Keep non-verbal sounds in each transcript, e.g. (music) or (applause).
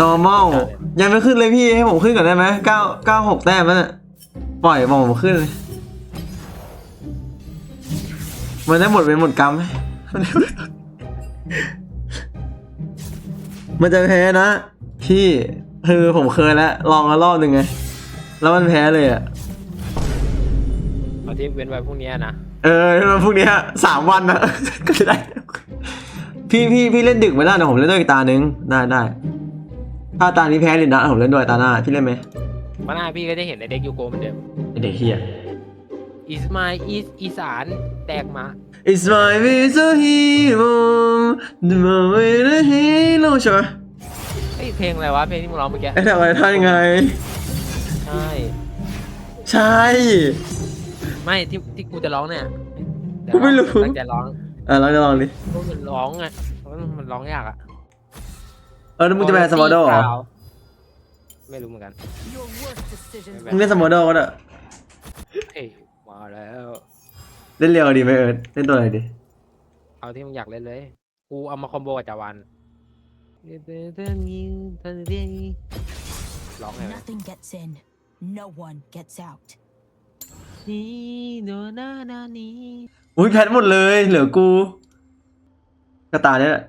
normal ยังไม่ขึ้นเลยพี่ให้ผมขึ้นก่อนได้ไหมเก้าเก้าหกแต้มแล้วน่ะปล่อยบอกผมขึ้นเลยมันได้หมดเป็นหมดกรรมไหมมันจะแพ้นะ พี่คือผมเคยแล้วลองแล้วรอบหนึ่งไง แล้วมันแพ้เลยอะเอาที่เว้นไว้พรุ่งนี้นะ เออแล้วพวกเนี้ยสามวันนะก็จะได้ พี่พี่พี่เล่นดึกไหมล่ะเดี๋ยวผมเล่นด้วยอีกตาหนึ่งได้ได้ ถ้าตานี้แพ้ลินนะผมเล่นด้วยตาหน้าพี่เล่นไหมวันหน้าพี่ก็ได้เห็นในเด็กยูโกเหมือนเดิมไอ้เด็กเฮียอิสมาอีสอีสานแตกมา It's my little hero the moment the hero ใช่ไหมเฮ้ยเพลงอะไรวะเพลงที่มึงร้องเมื่อกี้ไอ้ทำอะไรท่ายังไง ใช่ใช่ ไม่ที่ที่กูจะร้องเนี่ยเดี๋ยวกูไม่รู้ ตั้งใจร้อง อะเราจะลองดิ เพราะมันร้องไงเพราะมันร้องยากอะเออแล้วมึงจะไปสมอโดเหรอไม่รู้เหมือนกัน Your worst decisions มึงเล่นสมอโดก็ได้เฮ้ยมาแล้ว เล่นเร็วดีไหมเอิร์ธเล่นตัวอะไรดีเอาที่มึงอยากเล่นเลย กูเอามาคอมโบกับจาวันร้องไงวะ Nothing gets in. No one gets out. นี่โนนานานี่อุ้ยแพทหมดเลย เหลือกูกระตายเนี่ยแหละ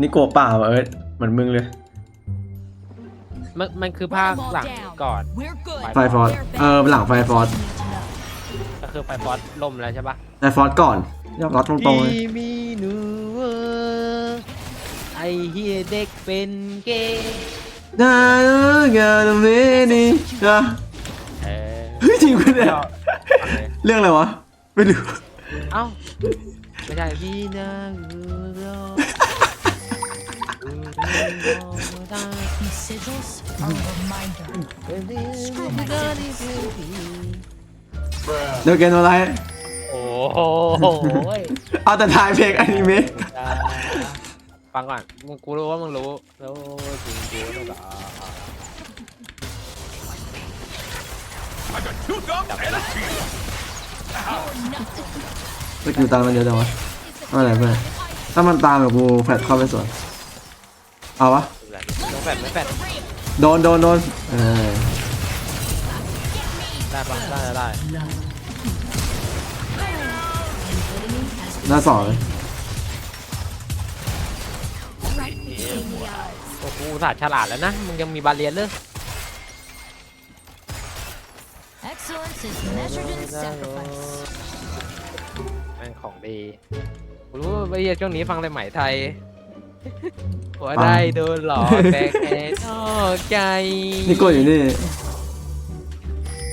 นี่โกะเปล่าเอิร์ธ เหมือนมึงเลย มันมันคือภาค Put 'em all หลัง down. ก่อน We're good. ไฟฟอร์สเออหลังไฟฟอร์สก็คือไฟฟอสล่มแล้วใช่ปะไฟฟอร์สก่อนยอมรับตรงๆเลยมีหนูไอเฮียเด็กเป็นเกย์น่าเอองานเมนี่นะเออเฮ้ยจริงปะเนี่ยเรื่องอะไรวะไม่รู้เอ้าไม่ใช่พี่นางดูโร These sigils are a reminder. เดี๋ยวเกมอะไรโอ้โหเอาแต่ทายเพลงอนิเมะฟังก่อนมึงกูรู้ว่ามึงรู้แล้วจริงกูรู้แบบสกิลตามมันเยอะจังวะไม่เป็นไรเพื่อนถ้ามันตามแบบกูแฟดเข้าไปสวน เอาวะต้องแฟดไม่แฟดโดนโดนโดนเออได้ปะได้ได้หน้าสองเลยโอ้กูอุตสาห์ฉลาดแล้วนะ มึงยังมีบาเรียนเลย Excellence is measured in sacrifice. แม่งของดีกูรู้ว่าไอ้เหี้ยช่วงนี้ฟังแต่ไหมไทย หัวได้โดนหลอกแต่แค่นอกใจนี่กูอยู่นี่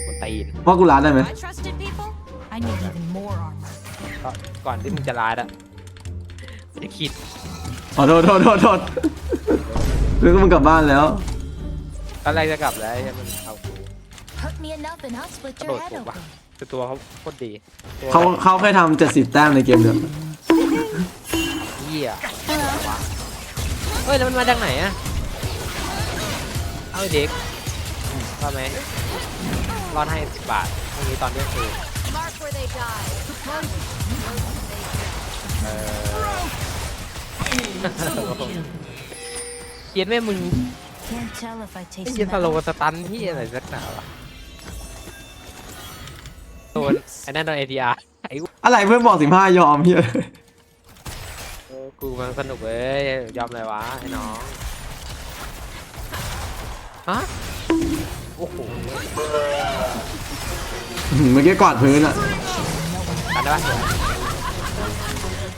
คนตีนว่ากูร้านได้ไหม I trusted people. I need even more armor. ก็ก่อนที่มึงจะร้ายอะจะคิดขอโทษโทษโทษโทษคือก็มึงกลับบ้านแล้ว ตอนแรกจะกลับแล้วไอ้เหี้ยมันเอากู Hurt me enough and I'll split Cái your đồ head của bà. open. คือตัวเขาโคตรดีตัวเขาเขาเคยทำเจ็ดสิบแต้มในเกมเดียว เหี้ยวะ เฮ้ยแล้วมันมาจากไหนอะเอาเด็กว่าไหมรอดให้สิบบาทตรงนี้ตอนเที่ยงคืนเออเขียนแม่มึงไอ้ taste เหี้ยสโลว์สตันที่อะไรสักหนาวะโดนไอ้นั่นโดนเอทีอาร์อะไรเพื่อนบอกสิบห้ายอมเฮียเออ กูมันสนุกเว้ยยอมเลยวะไอ้น้องฮะโอ้โหเมื่อกี้กวาดพื้นอะกันได้ปะ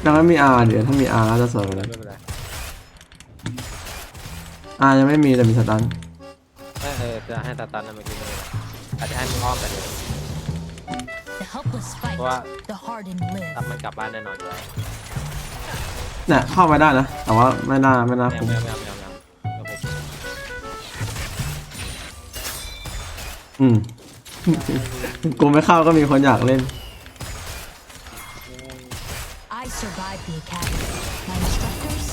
ยังไม่มีอาร์เดี๋ยวถ้ามีอาร์ก็จะสวยกว่าไม่นั้นเป็นไรอาร์ยังไม่มีแต่มีสตันเออเออจะให้ตาตันนะเมื่อกี้เลยอาจจะให้มึงอ้อมไปเลย The helpless fight. What? The hardened live. ถ้ามันกลับบ้านแน่นอนอยู่แล้ว เนี่ยเข้าไปได้นะ แต่ว่าไม่น่าไม่น่าไม่คุ้มเอาไม่เอาไม่เอาไม่เอาไม่เอาอืม กูไม่เข้าก็มีคนอยากเล่น I survived the academy. My instructors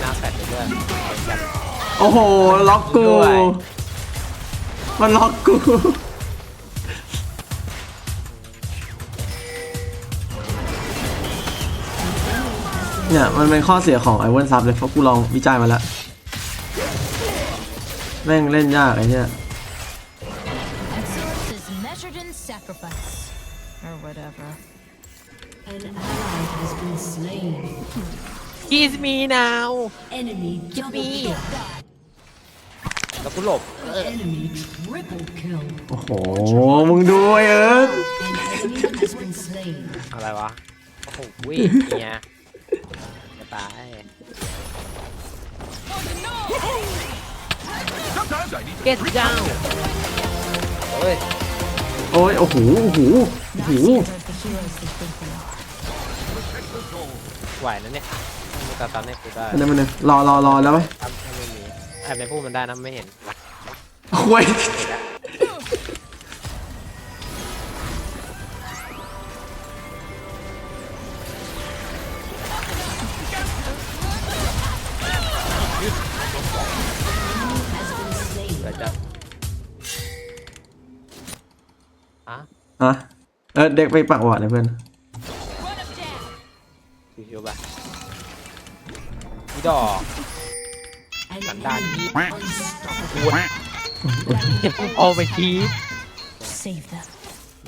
หน้าแฟดไปด้วยเอาอีกแล้วโอ้โห ล็อกกูด้วยมันล็อกกู เนี่ยมันเป็นข้อเสียของไอเวนซับเลยเพราะกูลองวิจัยมาแล้ว แม่งเล่นยากไอ้เนี่ย Excellence is measured in sacrifice. Or whatever. An ally has been slain. กีสมีนาว Enemy double kill. แล้วกูหลบ Enemy triple kill. โอ้โห มึงดูไอ้เอิร์ธ An enemy has been slain. อะไรวะ โอ้โหเนี่ยจะ ตาย Get down เฮ้ยโอ้ยโอ้โหโอ้โหโอ้โห Nazis aren't the heroes they think they are. ไหวนะเนี่ยมึงตัดตอนให้กูได้อันนั้นมันงรอรอรอแล้วไหมทำให้ไม่มีแอบในพูดมันได้นะไม่เห็นโอ้ย อะฮะเออเด็กไปปักหวาดเลยเพื่อนชิวๆไปพี่ดอก An Bạn đàn. enemy unstoppable. เอาไปที Save them.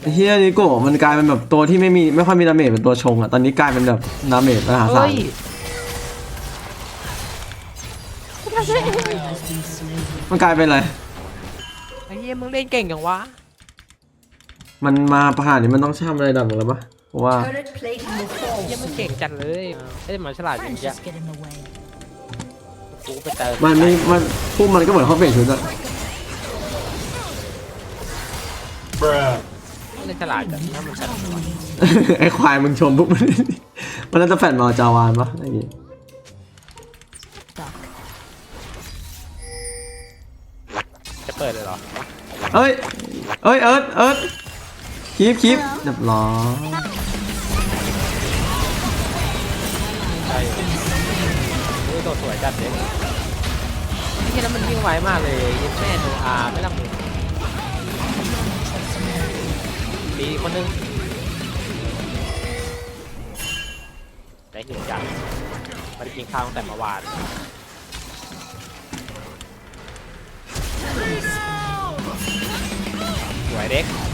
ไอ้เฮียนิโก้มันกลายเป็นแบบตัวที่ไม่มีไม่ค่อยมีดาเมจเป็นตัวชงอะตอนนี้กลายเป็นแบบดาเมจมหาศาเฮ้ลย Has been slain. มันกลายเป็นอะไรไอ้เหี้ยมึงเล่นเก่งอย่างวะ มันมาประหารนี้มันต้องช่ำอะไรดับหมดแล้วปะเพราะว่า Turret plating will fall เหี้ยมึงเก่งจัดเลยไอ้ยมันฉลาดจริง Friends จ้ะ just get in the way. กูไปเติมมันไม่มันพวกมันก็เหมือนเขาเปลี่ยนชุดอะเล่นฉลาดจัดถ้ามันฉลาดไอ้ควายมึงชมพวกมันมันน่าจะแฟนมาจาวานปะไอ้นี่ Duck. จะเปิดเลยเหรอ เอ้ยเอ้ยเอิร์ธเอิร์ธ คีบคีบเรียบร้อยใช่โอ้ยตัวสวยจัดเลยไอ้เหี้ยแล้วมันวิ่งไวมากเลยยิงแม่โนอาไม่รับมือดีคนนึงได้หิวจัดไมันกินข้าวตั้งแต่เมื่อวานสวยเด็ก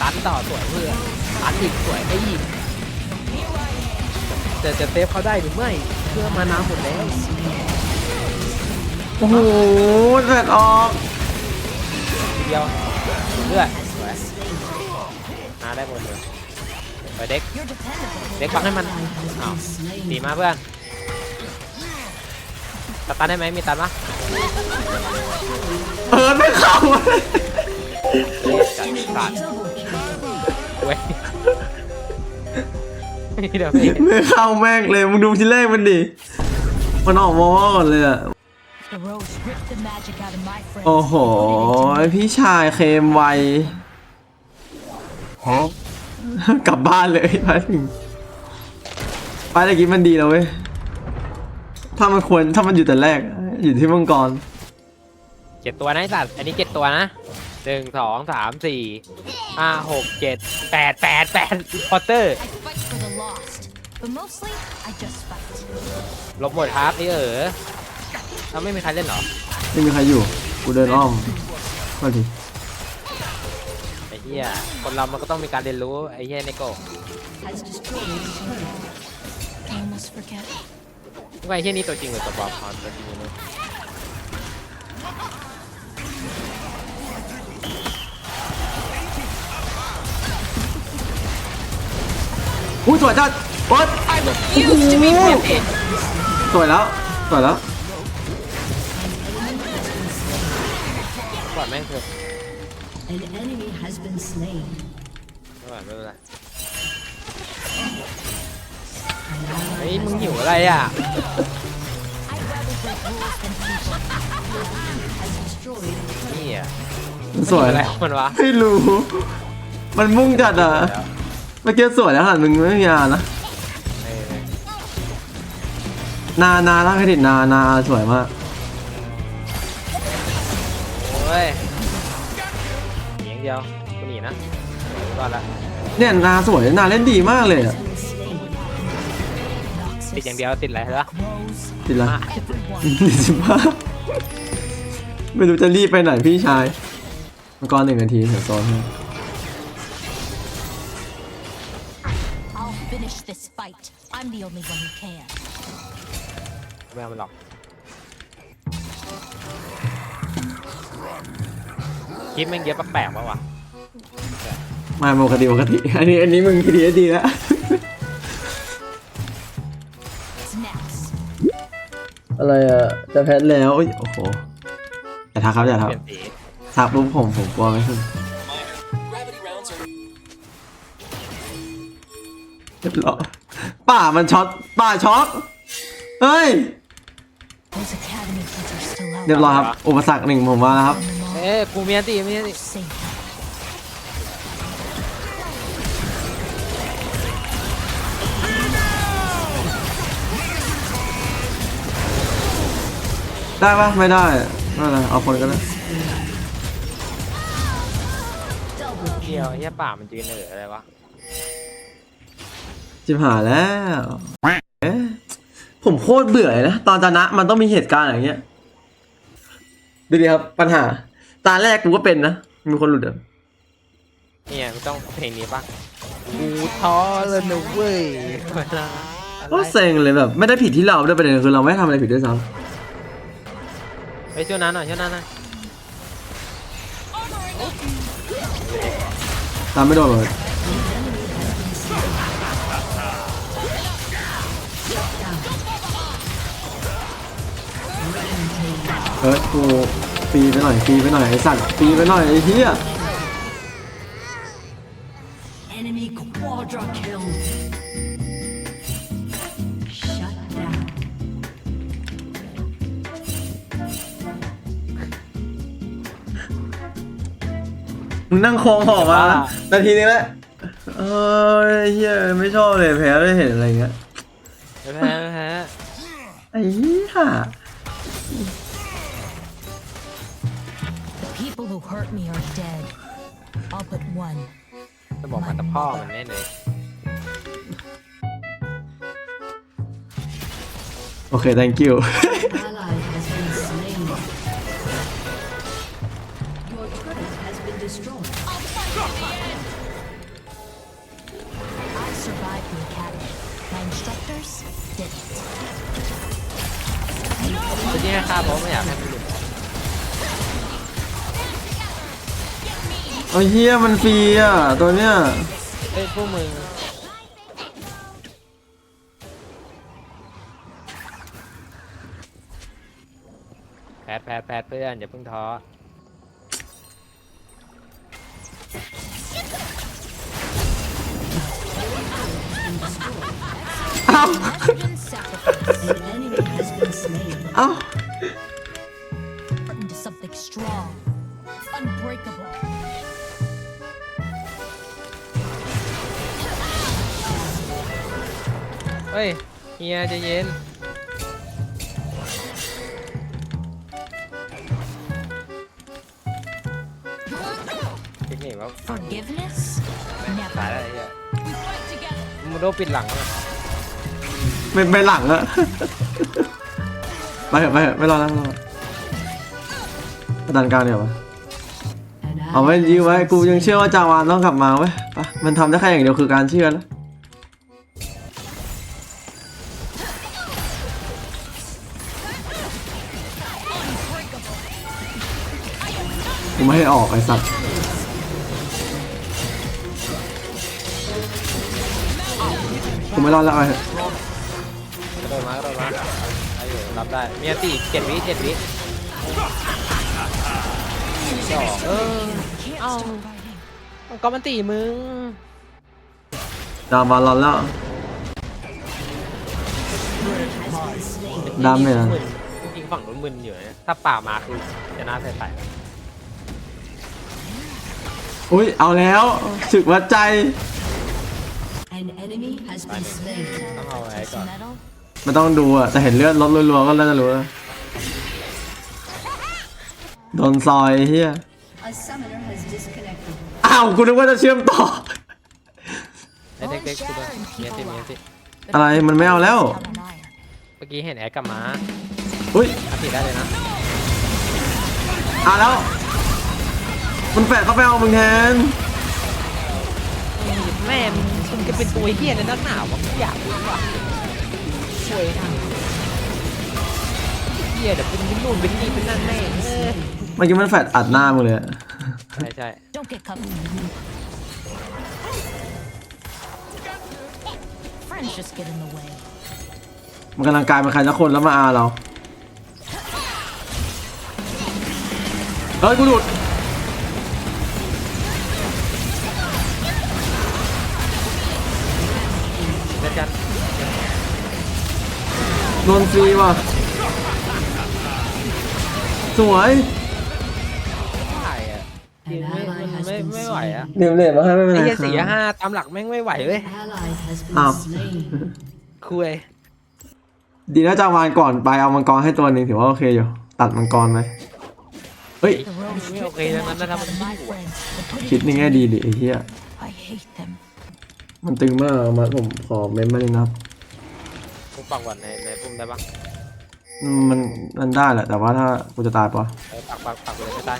ตันต่อสวยเพื่อนตันอีกสวยไอ้อีกจะจะเซฟเขาได้หรือไม่เพื่อมาน้ำหมดแล้วโอ้โหแฟนออกทีเดียวเลือดสวยมาได้หมดเลยไปเด็ก You're dependable. เด็กปักให้มันอ้าวดีมากเพื่อนตัดตันได้ไหมมีตันปะเอิร์ธไม่เข้าจัดตัด เว้ยเดี๋ยวพี่ไม่เข้าแม่งเลยมึงดูทีแรกมันดิ มันออกมาว่าก่อนเลยอะ The rose ripped the magic out of my friends. โอ้โห and put it into พี่ชายเคมไวกลับบ้านเลยไปถึงไปตะกี้มันดีแล้วเว้ย ถ้ามันควร ถ้ามันอยู่แต่แรก อยู่ที่มังกร เจ็ดตัวนะไอ้สัตว์ อันนี้เจ็ดตัวนะ หนึ่งสองสามสี่ห้าหกเจ็ดแปดแปดแปดพอตเตอร์ I fight for the lost. But mostly, I just fight. ลบหมดครับนี่เออเราไม่มีใครเล่นเหรอไม่มีใครอยู่ กูเดินอ้อมมาดิไอ้เหี้ยคนเรามันก็ต้องมีการเรียนรู้ไอ้เหี้ยเนโก้ has destroyed a turret. I almost forget. ว่าไอ้เหี้ยนี่ตัวจริงหรือตัวปลอมเอาตัวจริงเลย อุ้ยสวยจัดโอ๊ตโอ้โหสวยแล้วสวยแล้วก่อนแม่งเถอะ An enemy has been slain. ไม่ไหวไม่เป็นไร An ally เฮ้ยมึงหิวอะไรอะ I'd rather break rules than people. has destroyed a turret. นี่อะสวยอะไรของมันวะไม่รู้ มันมุ่งจัดอะ แล้วเมื่อกี้สวยแล้วหันมึงไม่มีอานะเออนานาถ้าเครดิตนานาสวยมากโอ้ยหนีอย่างเดียวกูหนีนะรอดละเนี่ยนาสวยนาเล่นดีมากเลยอะ Been slain. ติดอย่างเดียวติดอะไรเหรอ Rose, ติดละมา everyone. สิบห้าไม่รู้จะรีบไปไหนพี่ชายมังกรหนึ่งนาทีเดี๋ยวโซนให้ finish this fight. I'm the only one who can. ไม่เอามันหรอกคลิปแม่งเยอะแปลกๆปะวะมาปกติปกติ อันนี้อันนี้มึงทีดีดีแล้ว What's next? อะไรอะ จะแพ้แล้วอุ๊ยโอ้โหอย่าทักครับอย่าทักเปลี่ยนสี ทักปุ๊บผมผมกลัวไม่ขึ้น เรียบร้อยป่ามันช็อตป่าช็อตเฮ้ย Those academy kids are still out เรียบร้อยครับ อุปสรรคหนึ่งผมมาแล้วครับ on them all. เอ้ยกูมีอันตีมีอันตี Save them. ได้ปะไม่ได้ไม่เป็นไรเอาคนก็ได้เดียวไอ้เหี้ยป่ามันยืนเหนืออะไรวะ จิบหายแล้วเอ๊ะผมโคตรเบื่อเลยนะ ตอนชนะมันต้องมีเหตุการณ์อย่างเงี้ย ดูดิครับ ปัญหา ตาแรกกูก็เป็นนะ มีคนหลุดอะเนี่ยมันต้องเพลงนี้ปะกูท้อแล้วนะเว้ยเวลาอะไรก็เซ็งเลยแบบ ไม่ได้ผิดที่เราด้วยประเด็นคือเราไม่ได้ทำอะไรผิดด้วยซ้ไปช่วยนั้นหน่อยช่วยนั้นหน่อยำตามไม่โดนเลย เออกูปีไปหน่อยปีไปหน่อยไอสัตว์ปีไปหน่อยไอ้เหี้ย Enemy quadra kill. Shut down. มึงนั่งคองหอมานาทีนึงแล้วเอ้ยเฮียไม่ชอบเลยแพ้ไม่เห็นอะไรเงี้ยไม่แพ้ไม่แพ้ ไอ้เหี้ย hurt me are dead. All but one. จะบอกมันแต่พ่อมันแน่เลย โอเค thank you (laughs) Ally has been slain. Your turret has been destroyed. I survived the academy. My instructors didn't. จะยิ่งให้ฆ่าเพราะไม่อยากให้มัน ไอ้เฮียมันฟรีอะตัวเนี้ยเฮ้ยพวกมึงแพทแพทแพทเพื่อนอย่าเพิ่งท้อเอ้า Nitrogen sacrifice An enemy has been slain. เอ้า into something strong, unbreakable. เฮ้ยเฮียใจเย็น เทคนิคว่า Forgiveness? ตาย Never. แล้วไอ้เหี้ยมึงโดนปิดหลังเลยไม่ไปหลังอะ ไปเถอะไปเถอะไม่รอแล้วไม่รอแล้วดันกลางเดี๋ยววะ An เอาไว้ ally ยื้อไว้ has been กูยัง slain. เชื่อว่าจาวานต้องกลับมาเว้ยไปมันทำได้แค่อย่างเดียวคือการเชื่อแล้ ไม่ให้ออกไอ้สัตว์กูไม่รอดแล้วไอ้เถอะกระโดดมากระโดดมาได้อยู่รับได้มีอันตีอีกเจ็ดวิเจ็ดวิสองเออ Can't Ow. stop fighting. มันก็มันตีมึงดาวมารอนแล้ว ดำเนี่ยนะมึนจริงๆฝั่งนู้นมึนอยู่นะถ้าป่ามาคือจะน่าใส่ใส่ อุ้ยเอาแล้วศึกวัดใจ An enemy has been slain. ต้องเอาไว้ก่อน Metal? ไม่ต้องดูอะแต่เห็นเลือดลดรัวๆก็น่าจะรู้แล้วโดนซอยไอ้เฮีย A summoner has disconnected. อ้าวกูนึกว่าจะเชื่อมต่อไอ้เด็กๆกูโดนมีอันตีมีอันตีอะไรมันไม่เอาแล้ว Down on iron. เมื่อกี้เห็นแอคกับม้าอุ้ย อันตีได้เลยนะ อะแล้ว มันแฝดเข้าไปเอามึงแทนแม่มึงมึงจะเป็นตัวเฮียในนักหนาวะกูอยากรู้ว่ะช่วยนะเฮียเดี๋ยวเป็นนู่นเป็นนี่เป็นนั่นแม่งเออเมื่อกี้มันแฝดอัดหน้ามึงเลยอะใช่ใช่ Don't get caught. Friends just get in the way. มันกำลังกลายเป็นใครสักคนแล้วมาอาเรา เฮ้ยกูหลุด โดนฟรีว่ะ สวยไหวอะไม่ไม่ไม่ไม่ไหวอะเดี๋ยวเลยมาให้ไม่เป็นไอ้ไรเหี้ยคสี่รับห้าตามหลักแม่งไม่ไหวเว้ย An ally has been Ow. slain. คุยดีนะจะเอาวานก่อนไปเอามังกรให้ตัวหนึ่งถือว่าโอเคอยู่ ตัดมังกรไปเฮ้ย The rose ไม่โอเคทั้งนั้นนะถ้ามัน of ยิ่ my งกว่า friends, but put คิด it ในแง่ดีดิไอ้เหี้ย I hate them. มันตึงมากเอามาผมขอเมมมาเลยนะครับ กูปักวันในในปุ่มได้ปะอืมมันมันได้แหละแต่ว่าถ้ากูจะตายปะเออปักปักปักเลยไม่ได้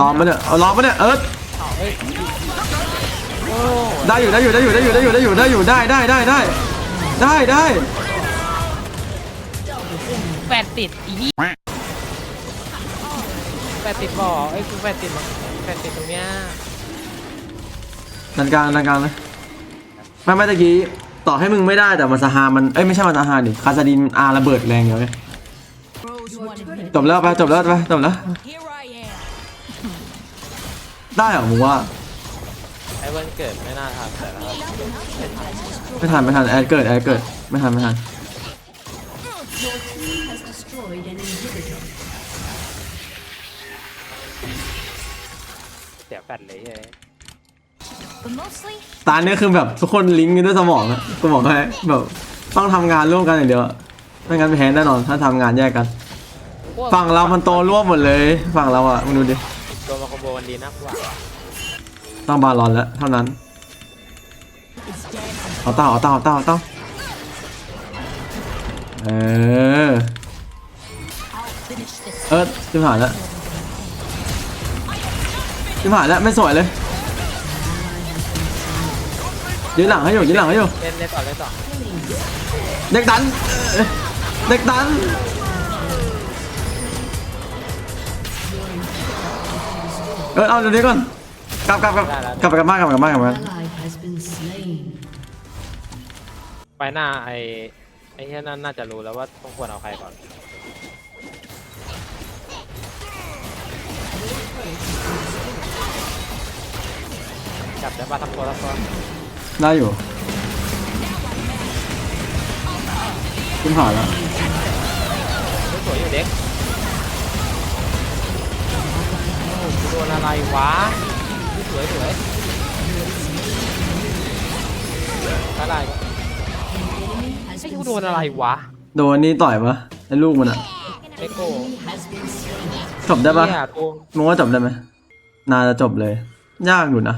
ล้อมปะเนี่ยเอาล้อมปะเนี่ยเอิร์ธเฮ้ยโอ้ได้อยู่ได้อยู่ได้อยู่ได้อยู่ได้อยู่ได้อยู่ได้อยู่ได้ได้ได้ได้ได้ได้แฟนติดอีนี่แฟนติดบ่อเอ้ยกูแฟนติดมั้งแฟนติดตรงเนี้ยนันกลางนันกลางเลยไม่ไม่ตะกี้ ต่อให้มึงไม่ได้แต่มาซาฮามันเอ้ยไม่ใช่มาซาฮาดิคาซาดินอาระเบิดแรงอยู่เลยจบแล้วไปจบแล้วไปจบแล้วได้เหรอมึงว่าไอ้วันเกิดไม่น่าทำแต่ไม่ทันไม่ทันแอดเกิดแอดเกิดไม่ทันไม่ทันเสียแฟนเลยเฮ้ ตาเนี่ยคือแบบทุกคนลิงก์กันด้วยสมองอะกูบอกให้แบบต้องทำงานร่วมกันอย่างเดียวอะไม่งั้นแพ้แน่นอนถ้าทำงานแยกกัน ฝั่งเรามันโตร่วมหมดเลย ฝั่งเราอะมึงดูดิโดนมาคอมโบกันดีนะกว่าต้องบาลอนแล้วเท่านั้น it's dead. เอาเต้าเอาเต้าเอาเต้าเอาเต้าเออ I'll finish this. เออจิ้มหายแล้วจิ้มหายแล้วไม่สวยเลย ยืนหลังให้อยู่ยืนหลังให้อยู่เล่นเล่นต่อเล่นต่อเด็กดันเออเด็กดันเออเอาเดี๋ยวนี้ก่อนกลับกลับกลับกลับไปกลับบ้านกลับไปกลับบ้านกลับไป Ally has been slain. ไปหน้าไอ้ไอ้เฮียนั่นน่าจะรู้แล้วว่าต้องควรเอาใครก่อนจับได้ปะทำตัวทำตัว ได้อยู่จิ้มหายแล้วสวยอยู่เด็กโอ้กูโดนอะไรวะสวยสวยอะไรวะ Has ไอ้ been กูโดนอะไรวะ โดนนี่ต่อยปะไอ้ลูกมันอะไอ้โก้ has been slain. จบได้ปะเหี้ยตัวมึงว่าจบได้ไหมน่าจะจบเลย ยากอยู่นะ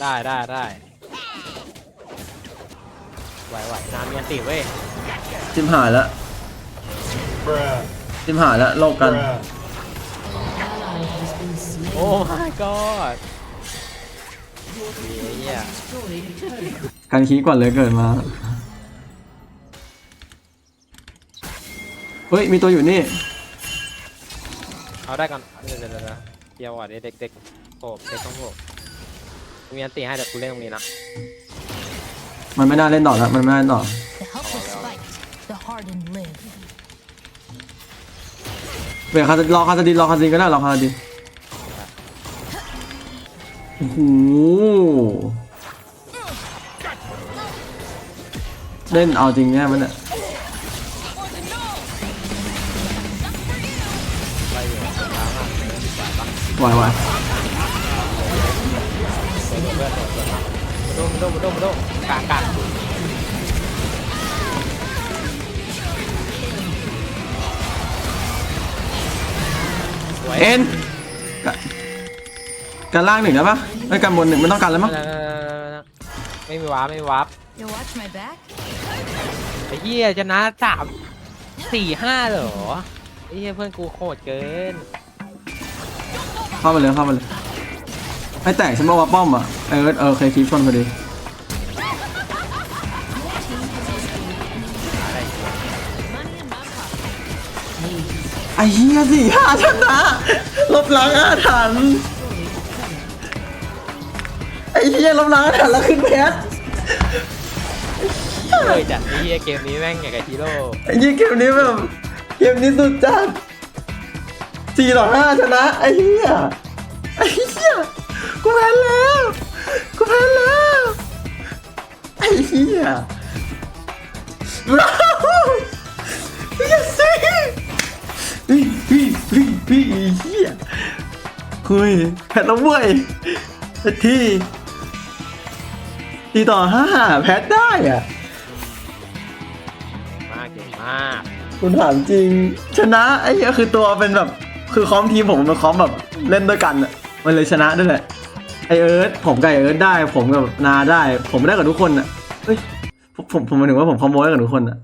ได้ได้ได้ ไหวไหวนานเมียนติเว้ยจิ้มหายแล้วจิ้มหายแล้วโลกกัน Ally has been slain. โอ้ my god เหี้ย Destroyed a turret. การคีก่อนเลยเกิดมาเฮ้ยมีตัวอยู่นี่ เอาได้ก่อนเดี๋ยวเดี๋ยวเดี๋ยวเดี๋ยวก่อนเดี๋ยวเด็กเด็กโผล่เด็กต้องโผล่มีอันตีให้แต่กูเล่นตรงนี้นะ มันไม่น่าเล่นต่อแล้วมันไม่น่าเล่นต่อ The helpless fight. The hardened live. เวลคาจะรอคาจะดีรอคาจะดีก็ได้รอคาจะดีโอ้โหเล่นเอาจริงเนี่ยมันเนี่ยไปอยู่ช้ามากเลยดีกว่าปะไหวไหวเปิดเพื่อนโดดเปิดมาโดมโดมโดมโดม กลางกลางสวยเอ็นกะการล่างหนึ่งได้ปะไม่การบนหนึ่งไม่ต้องการแล้วมั้งไม่มีวาร์ปไม่มีวาร์ป You watch my back? ไอ้เหี้ยชนะสามสี่ห้าเหรอไอ้เหี้ยเพื่อนกูโคตรเกินเข้ามาเลยเข้ามาเลยไม่แตกฉันบอกว่าป้อมอะเออเออเคยคลิปชนพอดี อ้เหี้ยสี่ห้าชนะลบล้างอาถรรพ์ไอ้เหี้ยลบล้างอาถรรพ์แล้วขึ้นแพทเฮ้ยจัดไอ้เหี้ยเกมนี้แม่งอย่างกับฮีโร่ไอ้เหี้ยเกมนี้แบบเกมนี้สุดจัดสี่ต่อห้าชนะไอ้เหี้ยไอ้เหี้ยกูแพ้แล้วกูแพ้แล้วไอ้เหี้ยว้าวยัสซี่ พี่พี่พี่พี่ไอ้เหี้ยแพ้แล้วเว้ยไอ้ทีตีต่อห้าแพ้ได้อะ มากเก่งมากคุณถามจริง ชนะไอ้เหี้ยคือตัวเป็นแบบ คือคอมทีมผมมันคอมแบบเล่นด้วยกันอะมันเลยชนะด้วยแหละไอเอิร์ธผมกับไอเอิร์ธได้ ผมกับนาได้ ผมได้กับทุกคนอะเฮ้ยผมผมผมหมายถึงว่าผมคอมโบได้กับทุกคนอะ